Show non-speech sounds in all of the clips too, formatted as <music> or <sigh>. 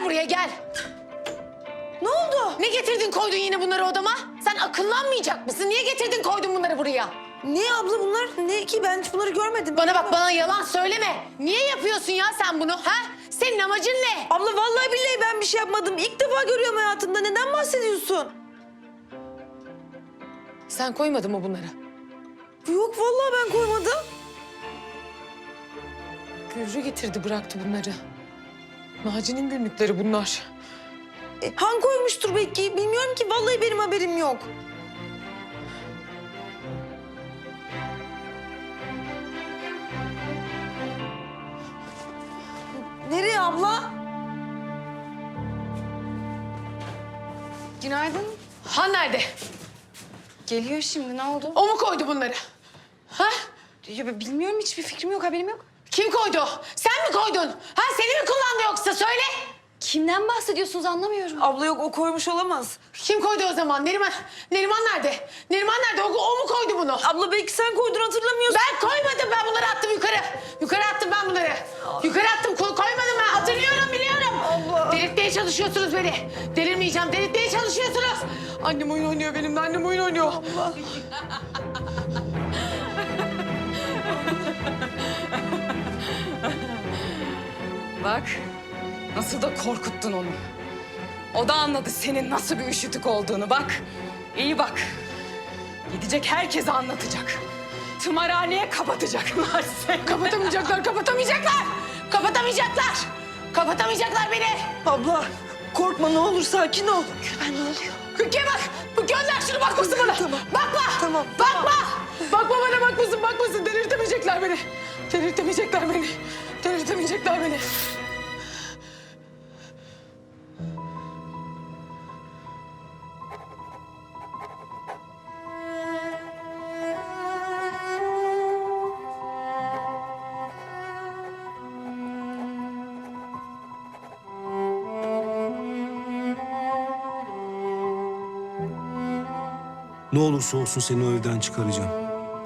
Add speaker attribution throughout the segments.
Speaker 1: Gel buraya gel.
Speaker 2: Ne oldu?
Speaker 1: Ne getirdin koydun yine bunları odama? Sen akıllanmayacak mısın? Niye getirdin koydun bunları buraya?
Speaker 2: Ne abla bunlar? Ne ki ben hiç bunları görmedim.
Speaker 1: Bana bak bana yalan söyleme. Niye yapıyorsun ya sen bunu ha? Senin amacın ne?
Speaker 2: Abla vallahi billahi ben bir şey yapmadım. İlk defa görüyorum hayatımda. Neden bahsediyorsun?
Speaker 1: Sen koymadın mı bunları?
Speaker 2: Yok vallahi ben koymadım.
Speaker 1: Gürrü getirdi bıraktı bunları. Naci'nin günlükleri bunlar.
Speaker 2: E, Han koymuştur belki. Bilmiyorum ki. Vallahi benim haberim yok. Nereye abla?
Speaker 3: Günaydın.
Speaker 1: Han nerede?
Speaker 3: Geliyor şimdi ne oldu?
Speaker 1: O mu koydu bunları? Ha?
Speaker 3: Ya bilmiyorum hiçbir fikrim yok haberim yok.
Speaker 1: Kim koydu? Sen mi koydun? Ha seni mi kullandı yoksa söyle.
Speaker 3: Kimden bahsediyorsunuz anlamıyorum.
Speaker 2: Abla yok o koymuş olamaz.
Speaker 1: Kim koydu o zaman? Neriman, Neriman nerede? Neriman nerede? O, o mu koydu bunu?
Speaker 2: Abla belki sen koydun hatırlamıyorsun.
Speaker 1: Ben koymadım. Ben bunları attım yukarı. Yukarı attım ben bunları. Yukarı attım. Koy, koymadım ben. Hatırlıyorum, biliyorum.
Speaker 2: Allah.
Speaker 1: Delirtmeye çalışıyorsunuz beni. Delirmeyeceğim. Delirtmeye çalışıyorsunuz. Annem oyun oynuyor benimle. Annem oyun oynuyor. <laughs>
Speaker 4: Bak nasıl da korkuttun onu. O da anladı senin nasıl bir üşütük olduğunu bak. İyi bak. Gidecek herkese anlatacak. Tımarhaneye kapatacaklar <laughs> seni.
Speaker 1: Kapatamayacaklar, kapatamayacaklar. Kapatamayacaklar. Kapatamayacaklar beni.
Speaker 2: Abla korkma ne olur sakin ol. Gülben ne oluyor?
Speaker 1: Gel bak. Bu Gönder şunu bakmasın bana.
Speaker 2: Tamam.
Speaker 1: Bakma.
Speaker 2: Tamam,
Speaker 1: Bakma. Bakma bana bakmasın bakmasın. Delirtemeyecekler beni. Delirtemeyecekler beni. Delirtemeyecekler beni.
Speaker 5: Ne olursa olsun seni o evden çıkaracağım.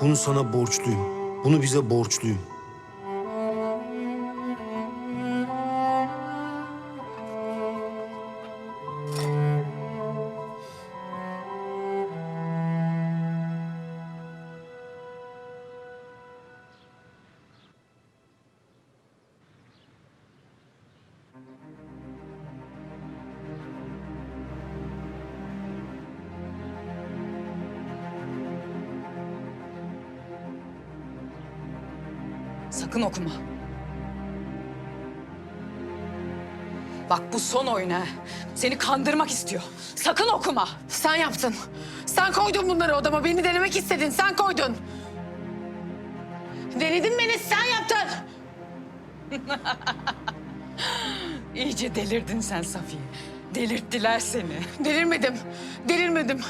Speaker 5: Bunu sana borçluyum. Bunu bize borçluyum.
Speaker 4: Sakın okuma. Bak bu son oyun ha. Seni kandırmak istiyor. Sakın okuma.
Speaker 1: Sen yaptın. Sen koydun bunları odama. Beni denemek istedin. Sen koydun. Denedin beni. Sen yaptın. <laughs>
Speaker 4: İyice delirdin sen Safiye. Delirttiler seni.
Speaker 1: Delirmedim. Delirmedim.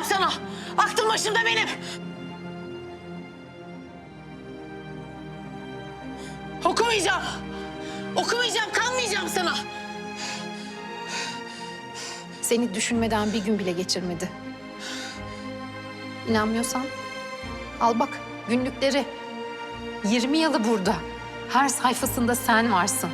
Speaker 1: Kalmayacağım sana. Aklım başımda benim. Okumayacağım. Okumayacağım, kalmayacağım sana.
Speaker 6: Seni düşünmeden bir gün bile geçirmedi. İnanmıyorsan al bak günlükleri. 20 yılı burada. Her sayfasında sen varsın.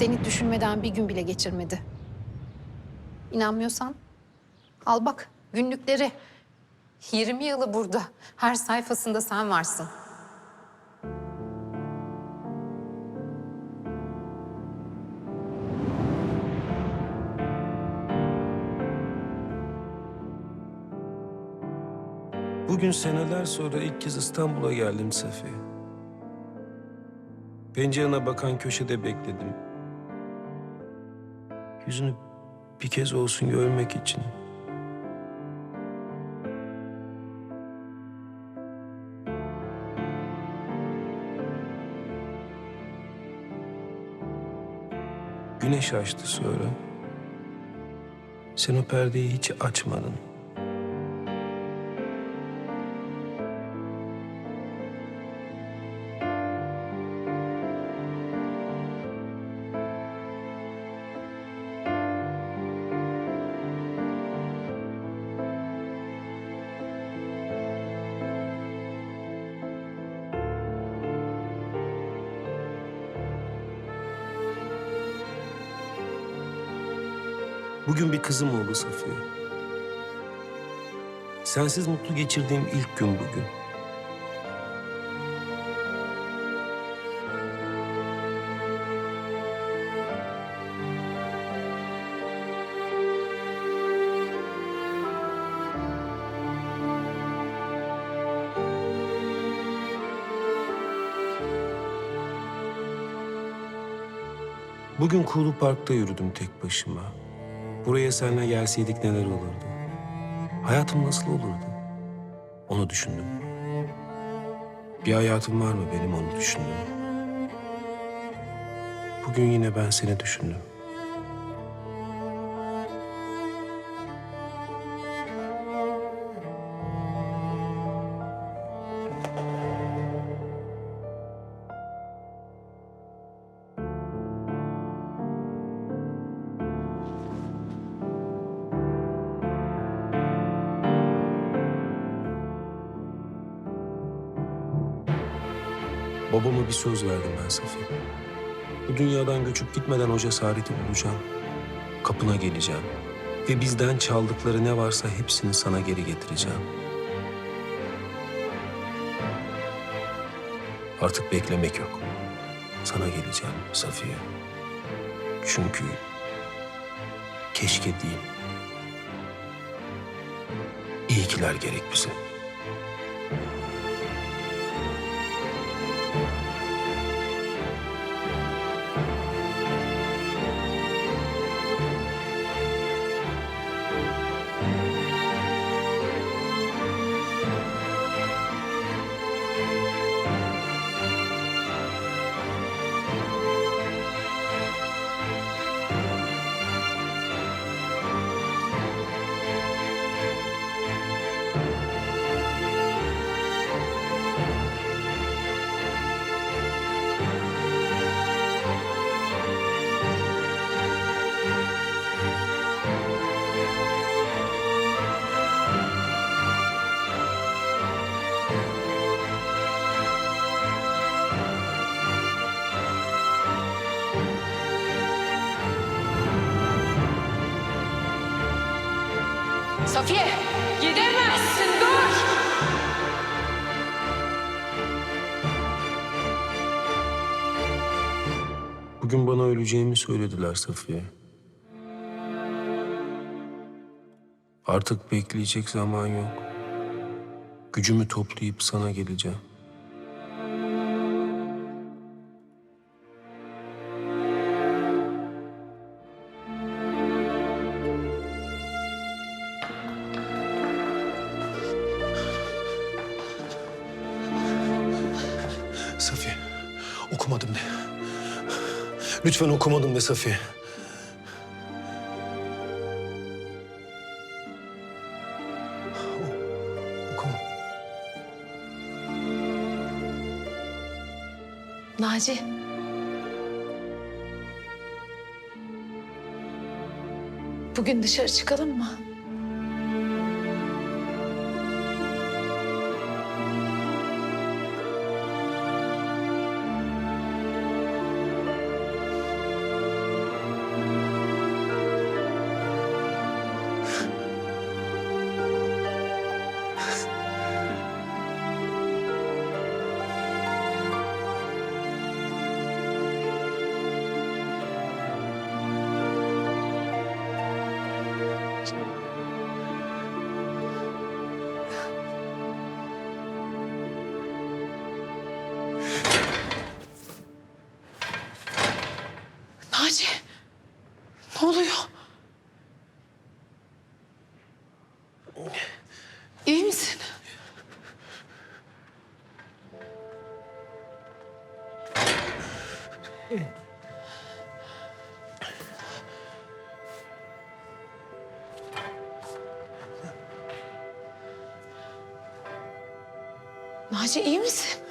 Speaker 6: Seni düşünmeden bir gün bile geçirmedi. İnanmıyorsan al bak günlükleri. 20 yılı burada. Her sayfasında sen varsın.
Speaker 5: Bugün seneler sonra ilk kez İstanbul'a geldim Safiye. Pencerene bakan köşede bekledim. Yüzünü bir kez olsun görmek için. Güneş açtı sonra. Sen o perdeyi hiç açmadın. Bugün bir kızım oldu Safiye. Sensiz mutlu geçirdiğim ilk gün bugün. Bugün Kulu Park'ta yürüdüm tek başıma. Buraya seninle gelseydik neler olurdu? Hayatım nasıl olurdu? Onu düşündüm. Bir hayatım var mı benim onu düşündüm. Bugün yine ben seni düşündüm. Babama bir söz verdim ben Safiye. Bu dünyadan göçüp gitmeden o cesareti bulacağım. Kapına geleceğim. Ve bizden çaldıkları ne varsa hepsini sana geri getireceğim. Artık beklemek yok. Sana geleceğim Safiye. Çünkü keşke değil. İyi kiler gerek bize.
Speaker 4: Safiye gidemezsin dur.
Speaker 5: Bugün bana öleceğimi söylediler Safiye. Artık bekleyecek zaman yok. Gücümü toplayıp sana geleceğim. Lütfen okumadım de Safiye.
Speaker 2: Naci. Bugün dışarı çıkalım mı? Naci. Ne oluyor? İyi misin?
Speaker 1: Naci iyi misin?